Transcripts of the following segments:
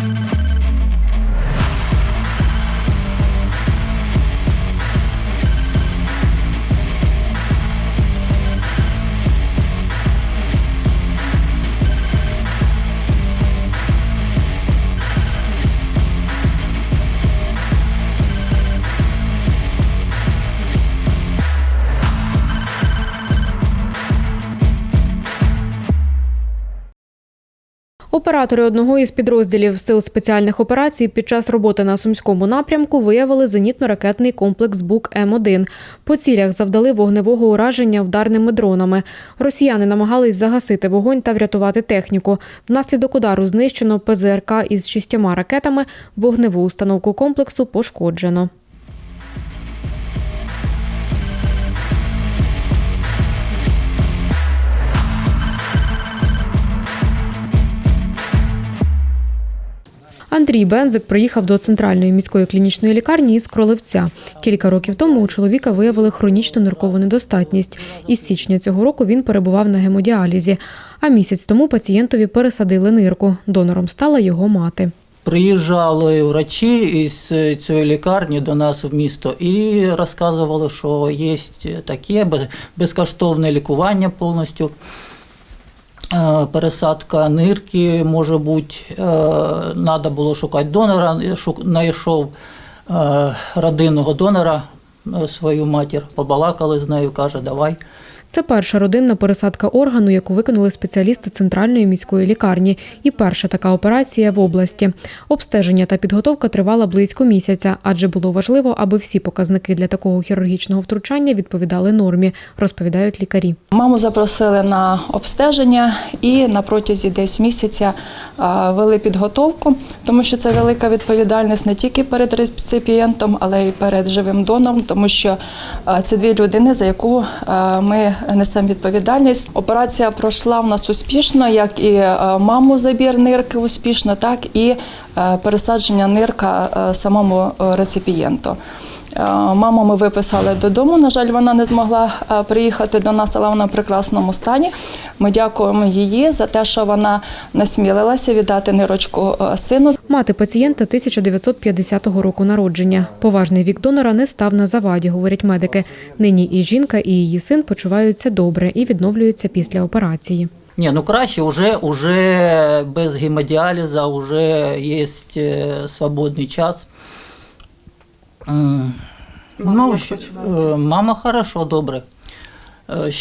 you Оператори одного із підрозділів сил спеціальних операцій під час роботи на сумському напрямку виявили зенітно-ракетний комплекс БУК М1. По цілях завдали вогневого ураження вдарними дронами. Росіяни намагались загасити вогонь та врятувати техніку. Внаслідок удару знищено ПЗРК із шістьома ракетами. Вогневу установку комплексу пошкоджено. Андрій Бензик приїхав до центральної міської клінічної лікарні із Кроливця. Кілька років тому у чоловіка виявили хронічну ниркову недостатність. Із січня цього року він перебував на гемодіалізі. А місяць тому пацієнтові пересадили нирку. Донором стала його мати. Приїжджали врачі із цієї лікарні до нас в місто і розказували, що є таке безкоштовне лікування повністю. Е, Пересадка нирки може бути, треба було шукати донора. Знайшов е, родинного донора, е, свою матір, побалакали з нею, каже, давай. Це перша родинна пересадка органу, яку виконали спеціалісти центральної міської лікарні, і перша така операція в області. Обстеження та підготовка тривала близько місяця, адже було важливо, аби всі показники для такого хірургічного втручання відповідали нормі, розповідають лікарі. Маму запросили на обстеження і на протязі десь місяця вели підготовку, тому що це велика відповідальність не тільки перед реципієнтом, але й перед живим донором, тому що це дві людини, за яку ми несемо відповідальність. Операція пройшла в нас успішно, як і маму забір нирки успішно, так і пересадження нирка самому реципієнту. Е, Маму ми виписали додому. На жаль, вона не змогла е, приїхати до нас, але вона в прекрасному стані. Ми дякуємо її за те, що вона насмілилася віддати нирочку е, сину. Мати пацієнта 1950 року народження. Поважний вік донора не став на заваді, говорять медики. Нині і жінка, і її син почуваються добре і відновлюються після операції. Ні, ну краще, уже, уже без гемодіалізу, вже є е, свободний час. М, ну, е, мама хорошо, добре.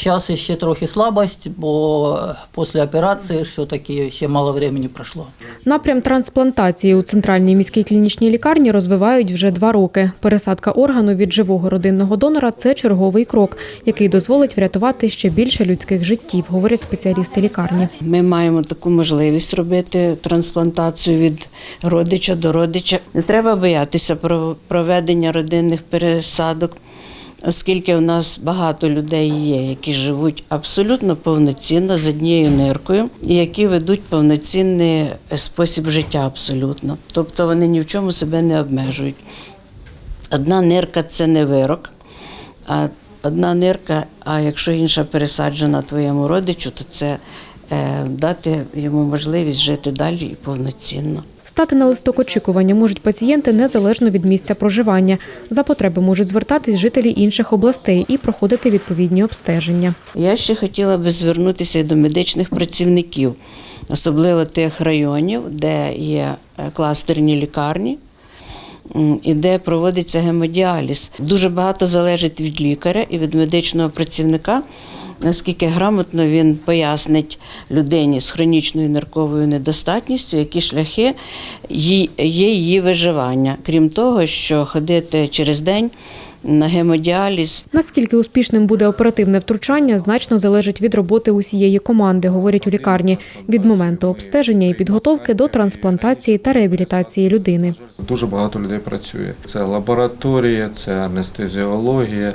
Зараз ще трохи слабость, бо після операції все-таки ще мало времени пройшло. Напрям трансплантації у центральній міській клінічній лікарні розвивають вже два роки. Пересадка органу від живого родинного донора це черговий крок, який дозволить врятувати ще більше людських життів, говорять спеціалісти лікарні. Ми маємо таку можливість робити трансплантацію від родича до родича. Не треба боятися про проведення родинних пересадок, оскільки у нас багато людей є, які живуть абсолютно повноцінно з однією ниркою і які ведуть повноцінний спосіб життя абсолютно. Тобто вони ні в чому себе не обмежують. Одна нирка це не вирок, а одна нирка, а якщо інша пересаджена твоєму родичу, то це дати йому можливість жити далі і повноцінно. Стати на листок очікування можуть пацієнти незалежно від місця проживання. За потреби можуть звертатись жителі інших областей і проходити відповідні обстеження. Я ще хотіла би звернутися і до медичних працівників, особливо тих районів, де є е, кластерні лікарні. І де проводиться гемодіаліз. Дуже багато залежить від лікаря і від медичного працівника, наскільки грамотно він пояснить людині з хронічною нирковою недостатністю, які шляхи є її виживання. Крім того, що ходити через день на гемодіаліз Наскільки успішним буде оперативне втручання, значно залежить від роботи усієї команди, говорять у лікарні, від моменту обстеження і підготовки до трансплантації та реабілітації людини. Дуже багато людей працює. Це лабораторія, це анестезіологія,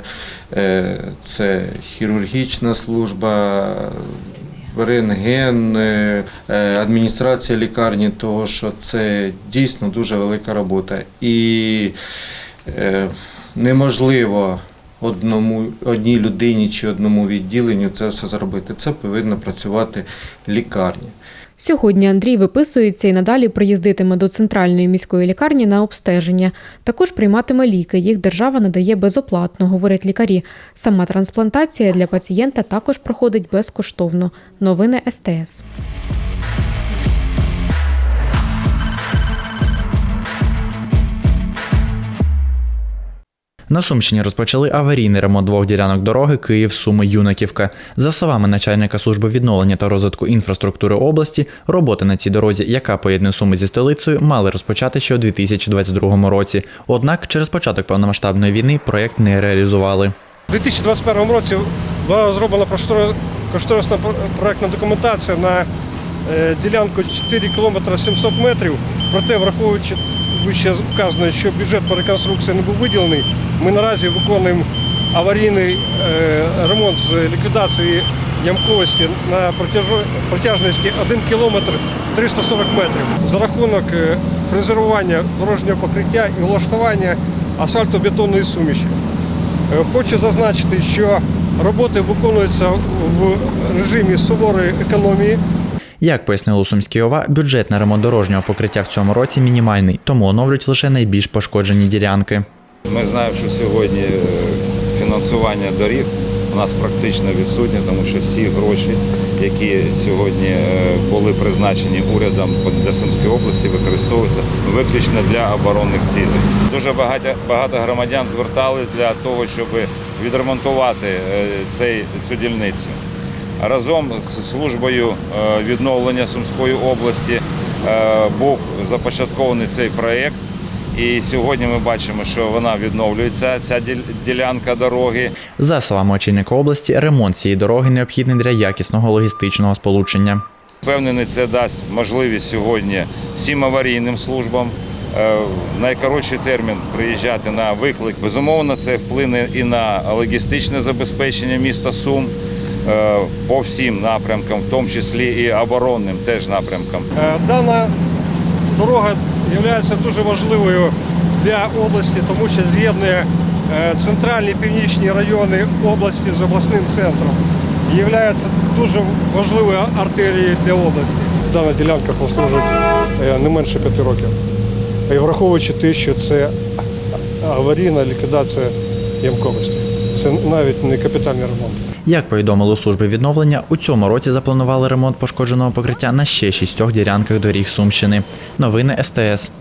е, це хірургічна служба, рентген, е, адміністрація лікарні, того що це дійсно дуже велика робота. І е, неможливо одному, одній людині чи одному відділенню це все зробити. Це повинна працювати лікарня. Сьогодні Андрій виписується і надалі приїздитиме до центральної міської лікарні на обстеження. Також прийматиме ліки. Їх держава надає безоплатно, говорять лікарі. Сама трансплантація для пацієнта також проходить безкоштовно. Новини СТС. На Сумщині розпочали аварійний ремонт двох ділянок дороги Київ Суми Юнаківка. За словами начальника служби відновлення та розвитку інфраструктури області, роботи на цій дорозі, яка поєднує суми зі столицею, мали розпочати ще у 2022 році. Однак через початок повномасштабної війни проєкт не реалізували. У 2021 році була зроблена кошторисна проектна документація на е, ділянку 4 км 700 метрів. Проте, враховуючи вище вказане, що бюджет по реконструкції не був виділений, ми наразі виконуємо аварійний е, ремонт з ліквідації ямковості на протяжності 1 км 340 метрів. За рахунок е, фрезерування дорожнього покриття і влаштування асфальтобетонної суміші. Е, Хочу зазначити, що роботи виконуються в режимі суворої економії. Як пояснили у Сумській ОВА, бюджет на ремонт дорожнього покриття в цьому році мінімальний, тому оновлюють лише найбільш пошкоджені ділянки. Ми знаємо, що сьогодні е, фінансування доріг у нас практично відсутнє, тому що всі гроші, які сьогодні е, були призначені урядом для Сумської області, використовуються виключно для оборонних цілей. Дуже багато, багато громадян звертались для того, щоб відремонтувати е, цей, цю дільницю. Разом з службою е, відновлення Сумської області е, був започаткований цей проєкт. І сьогодні ми бачимо, що вона відновлюється, ця ділянка дороги. За словами очільника області, ремонт цієї дороги необхідний для якісного логістичного сполучення. Впевнений, це дасть можливість сьогодні всім аварійним службам е, в найкоротший термін приїжджати на виклик. Безумовно, це вплине і на логістичне забезпечення міста Сум по всім напрямкам, в тому числі і оборонним теж напрямкам. Е, Дана дорога є дуже важливою для області, тому що з'єднує е, центральні північні райони області з обласним центром. І є дуже важливою артерією для області. Дана ділянка послужить е, не менше п'яти років. І враховуючи те, що це аварійна ліквідація ямковості. Це навіть не капітальний ремонт. Як повідомили у службі відновлення, у цьому році запланували ремонт пошкодженого покриття на ще шістьох ділянках доріг Сумщини. Новини СТС.